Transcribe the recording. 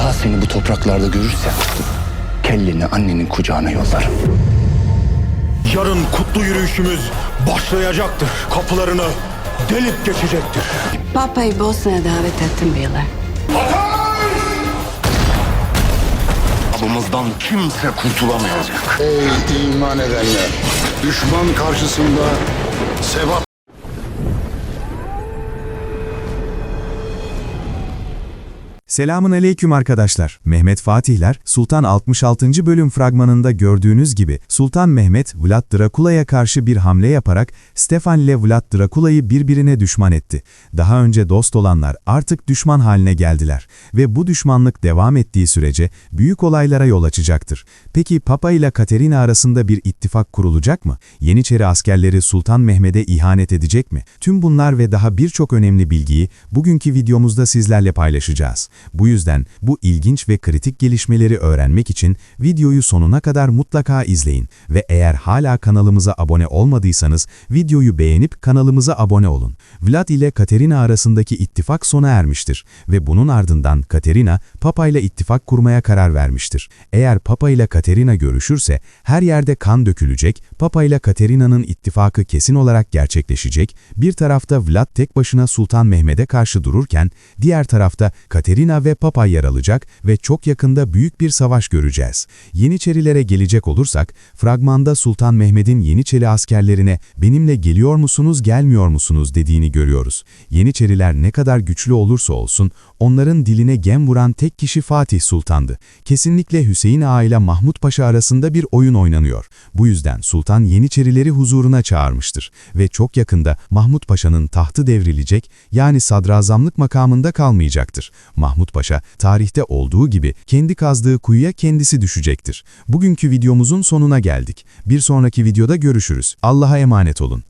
daha seni bu topraklarda görürsem kelleni annenin kucağına yollarım. Yarın kutlu yürüyüşümüz başlayacaktır. Kapılarını delip geçecektir. Papa'yı Bosna'ya davet ettim bile. Abımızdan kimse kurtulamayacak. Ey iman edenler! Düşman karşısında sebat Selamun aleyküm arkadaşlar. Mehmet Fatihler, Sultan 66. bölüm fragmanında gördüğünüz gibi Sultan Mehmet, Vlad Drakula'ya karşı bir hamle yaparak Stefan ile Vlad Drakula'yı birbirine düşman etti. Daha önce dost olanlar artık düşman haline geldiler ve bu düşmanlık devam ettiği sürece büyük olaylara yol açacaktır. Peki Papa ile Katerina arasında bir ittifak kurulacak mı? Yeniçeri askerleri Sultan Mehmet'e ihanet edecek mi? Tüm bunlar ve daha birçok önemli bilgiyi bugünkü videomuzda sizlerle paylaşacağız. Bu yüzden bu ilginç ve kritik gelişmeleri öğrenmek için videoyu sonuna kadar mutlaka izleyin ve eğer hala kanalımıza abone olmadıysanız videoyu beğenip kanalımıza abone olun. Vlad ile Katerina arasındaki ittifak sona ermiştir ve bunun ardından Katerina Papa ile ittifak kurmaya karar vermiştir. Eğer Papa ile Katerina görüşürse her yerde kan dökülecek, Papa ile Katerina'nın ittifakı kesin olarak gerçekleşecek, bir tarafta Vlad tek başına Sultan Mehmet'e karşı dururken, diğer tarafta Katerina ve Papa yer alacak ve çok yakında büyük bir savaş göreceğiz. Yeniçerilere gelecek olursak, fragmanda Sultan Mehmet'in Yeniçeri askerlerine benimle geliyor musunuz gelmiyor musunuz dediğini görüyoruz. Yeniçeriler ne kadar güçlü olursa olsun, onların diline gem vuran tek kişi Fatih Sultan'dı. Kesinlikle Hüseyin Ağa ile Mahmut Paşa arasında bir oyun oynanıyor. Bu yüzden Sultan Yeniçerileri huzuruna çağırmıştır ve çok yakında Mahmut Paşa'nın tahtı devrilecek yani sadrazamlık makamında kalmayacaktır. Mahmut Paşa tarihte olduğu gibi kendi kazdığı kuyuya kendisi düşecektir. Bugünkü videomuzun sonuna geldik. Bir sonraki videoda görüşürüz. Allah'a emanet olun.